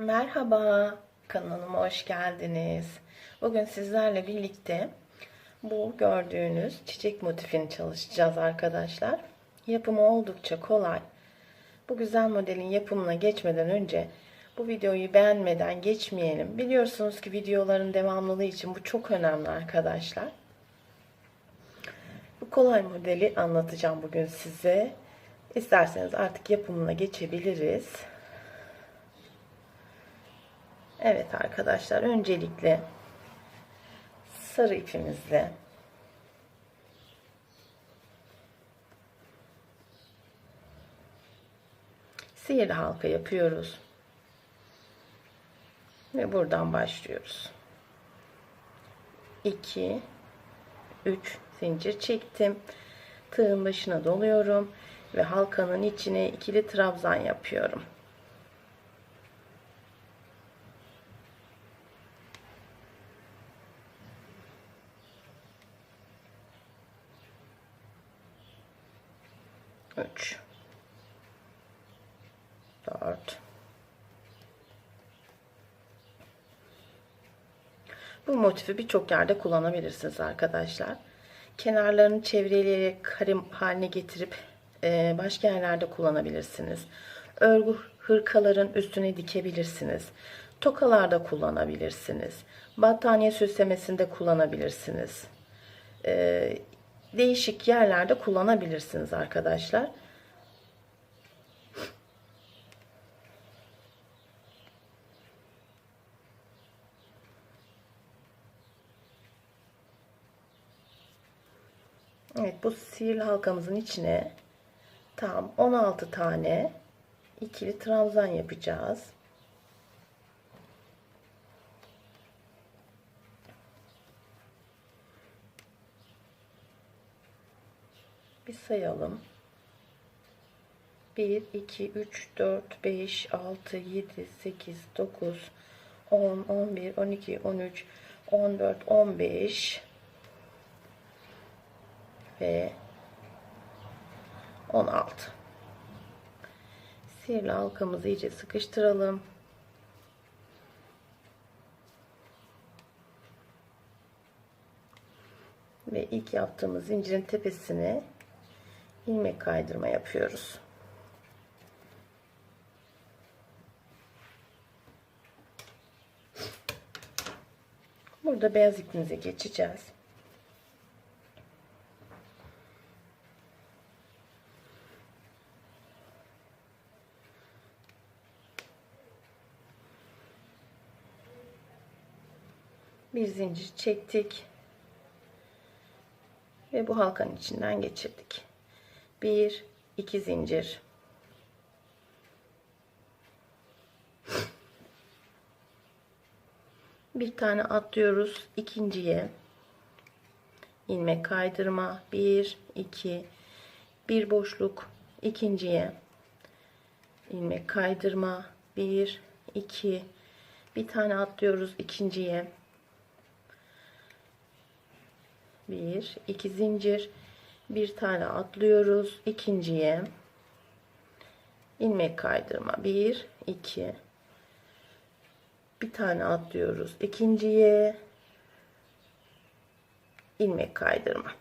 Merhaba, kanalıma hoş geldiniz. Bugün sizlerle birlikte bu gördüğünüz çiçek motifini çalışacağız arkadaşlar. Yapımı oldukça kolay. Bu güzel modelin yapımına geçmeden önce bu videoyu beğenmeden geçmeyelim. Biliyorsunuz ki videoların devamlılığı için bu çok önemli arkadaşlar. Bu kolay modeli anlatacağım bugün size. İsterseniz artık yapımına geçebiliriz. Evet arkadaşlar öncelikle sarı ipimizle sihirli halka yapıyoruz. Ve buradan başlıyoruz. 2 3 zincir çektim. Tığın başına doluyorum ve halkanın içine ikili trabzan yapıyorum. Üç. Dört. Bu motifi birçok yerde kullanabilirsiniz arkadaşlar. Kenarlarını çevreleyerek kare haline getirip e, başka yerlerde kullanabilirsiniz. Örgü hırkaların üstüne dikebilirsiniz. Tokalarda kullanabilirsiniz. Battaniye süslemesinde kullanabilirsiniz. Değişik yerlerde kullanabilirsiniz arkadaşlar. Evet bu sihirli halkamızın içine tam 16 tane ikili trabzan yapacağız. Sayalım. 1, 2, 3, 4, 5, 6, 7, 8, 9, 10, 11, 12, 13, 14, 15 ve 16. Sihirli halkamızı iyice sıkıştıralım. Ve ilk yaptığımız zincirin tepesine ilmek kaydırma yapıyoruz. Burada beyaz ipimize geçeceğiz. Bir zincir çektik. Ve bu halkanın içinden geçirdik. Bir, iki zincir. Bir tane atlıyoruz ikinciye. ilmek kaydırma. Bir, iki, bir boşluk ikinciye. ilmek kaydırma. Bir, iki, bir tane atlıyoruz ikinciye. Bir, iki zincir, bir tane atlıyoruz ikinciye. ilmek kaydırma. Bir, iki, bir tane atlıyoruz ikinciye. İlmek kaydırma.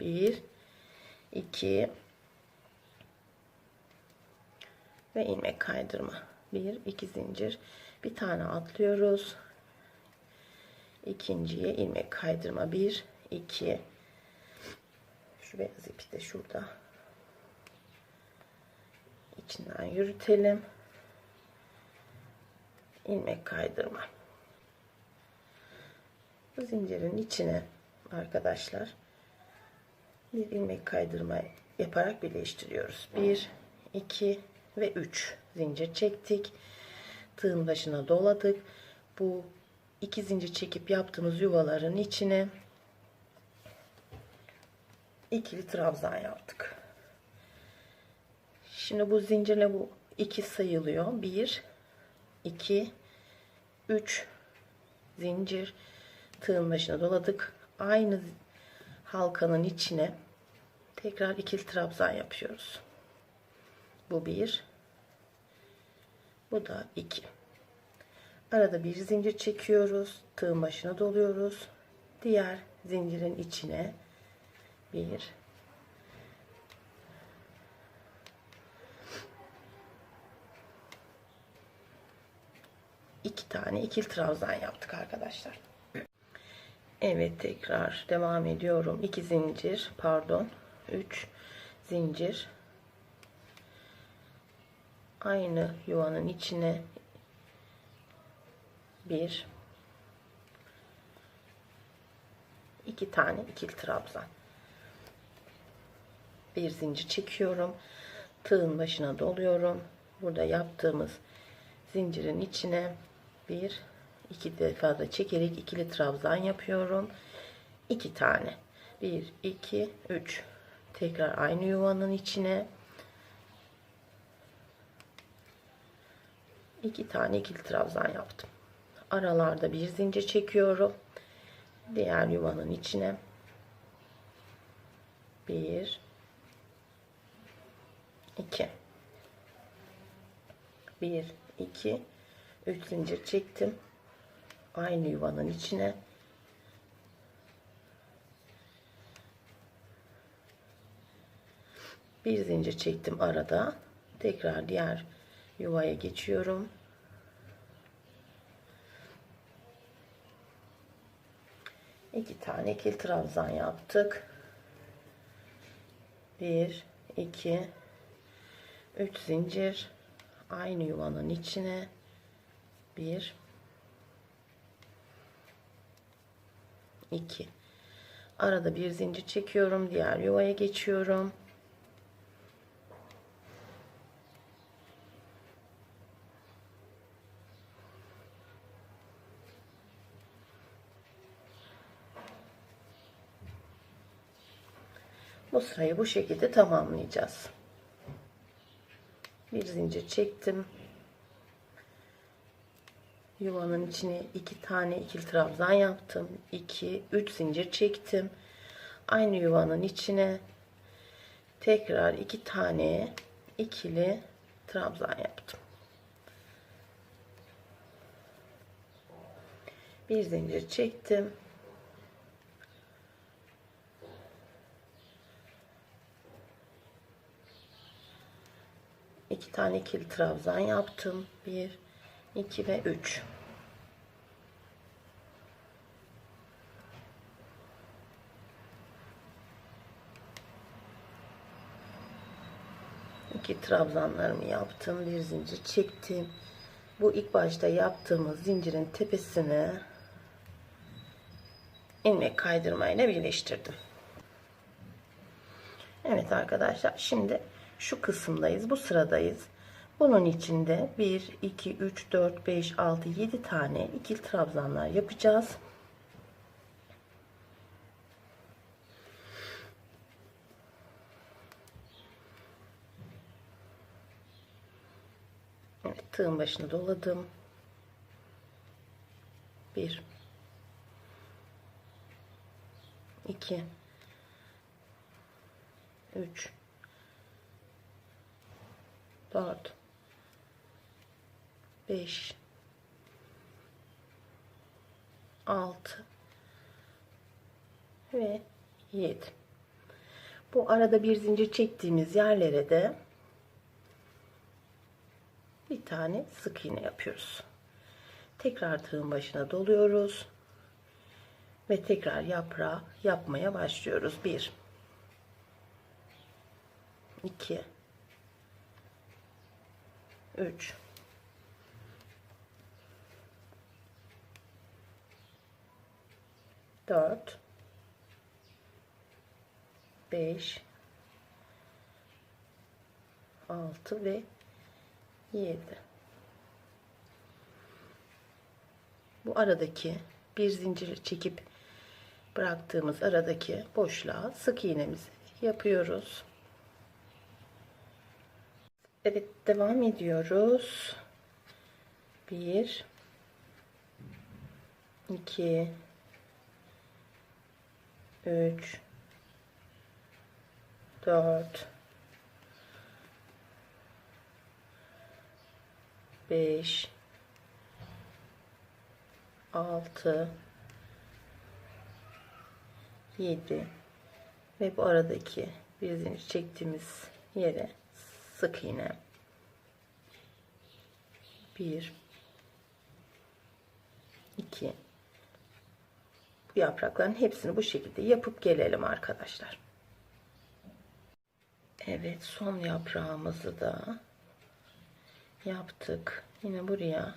1 2 ve ilmek kaydırma. 1 2 zincir. Bir tane atlıyoruz. İkinciye ilmek kaydırma. 1 2 şu beyaz ipi de şurada içinden yürütelim ilmek kaydırma. Bu zincirin içine arkadaşlar bir ilmek kaydırma yaparak birleştiriyoruz. 1 2 ve 3 zincir çektik. Tığın başına doladık. Bu iki zincir çekip yaptığımız yuvaların içine ikili trabzan yaptık. Şimdi bu zincirle bu iki sayılıyor. 1 2 3 zincir tığın başına doladık. Aynı halkanın içine tekrar ikili trabzan yapıyoruz. Bu bir. Bu da iki. Arada bir zincir çekiyoruz. Tığın başına doluyoruz. Diğer zincirin içine bir iki tane ikili trabzan yaptık arkadaşlar. Evet tekrar devam ediyorum. 2 zincir pardon 3 zincir aynı yuvanın içine bir iki tane ikili trabzan bir zincir çekiyorum. Tığın başına doluyorum. Burada yaptığımız zincirin içine bir iki defa da çekerek ikili trabzan yapıyorum. İki tane. Bir iki üç. Tekrar aynı yuvanın içine. İki tane ikili trabzan yaptım. Aralarda bir zincir çekiyorum. Diğer yuvanın içine. Bir iki. Bir iki. Üç zincir çektim. Aynı yuvanın içine. Bir zincir çektim arada. Tekrar diğer yuvaya geçiyorum. İki tane kil trabzan yaptık. Bir iki üç zincir. Aynı yuvanın içine. Bir. 2 arada bir zincir çekiyorum. Diğer yuvaya geçiyorum. Bu sırayı bu şekilde tamamlayacağız bir zincir çektim. Yuvanın içine iki tane ikili trabzan yaptım. 2 3 zincir çektim. Aynı yuvanın içine tekrar iki tane ikili trabzan yaptım. Bir zincir çektim iki tane ikili trabzan yaptım. Bir 2 ve 3 iki trabzanlarımı yaptım. Bir zincir çektim. Bu ilk başta yaptığımız zincirin tepesine ilmek kaydırmayla birleştirdim. Evet arkadaşlar şimdi şu kısımdayız bu sıradayız bunun içinde 1 2 3 4 5 6 7 tane ikili trabzanlar yapacağız Evet, tığın başını doladım. 1 2 3 4 5 6 ve 7 bu arada bir zincir çektiğimiz yerlere de bir tane sık iğne yapıyoruz. Tekrar tığın başına doluyoruz. Ve tekrar yaprağı yapmaya başlıyoruz. 1 2 3 4 5 6 ve 7 bu aradaki bir zincir çekip bıraktığımız aradaki boşluğa sık iğnemizi yapıyoruz. Evet devam ediyoruz. 1 2 3 4 5 6 7 ve bu aradaki bir zincir çektiğimiz yere sık iğne 1 2 bu yaprakların hepsini bu şekilde yapıp gelelim arkadaşlar. Evet son yaprağımızı da yaptık. Yine buraya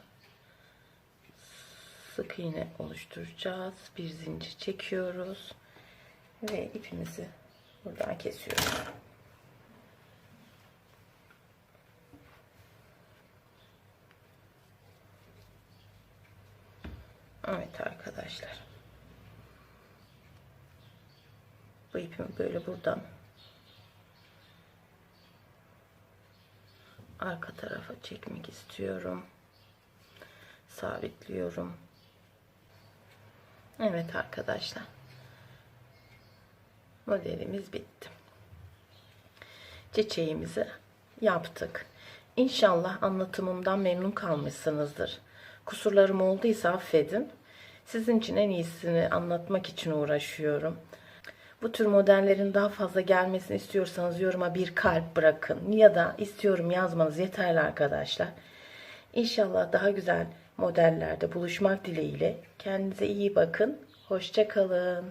sık iğne oluşturacağız. Bir zincir çekiyoruz ve ipimizi buradan kesiyoruz. Evet arkadaşlar. Bu ipimi böyle buradan arka tarafa çekmek istiyorum. Sabitliyorum. Evet arkadaşlar. Modelimiz bitti. Çiçeğimizi yaptık. İnşallah anlatımımdan memnun kalmışsınızdır. Kusurlarım olduysa affedin. Sizin için en iyisini anlatmak için uğraşıyorum. Bu tür modellerin daha fazla gelmesini istiyorsanız yoruma bir kalp bırakın ya da istiyorum yazmanız yeterli arkadaşlar. İnşallah daha güzel modellerde buluşmak dileğiyle. Kendinize iyi bakın. Hoşça kalın.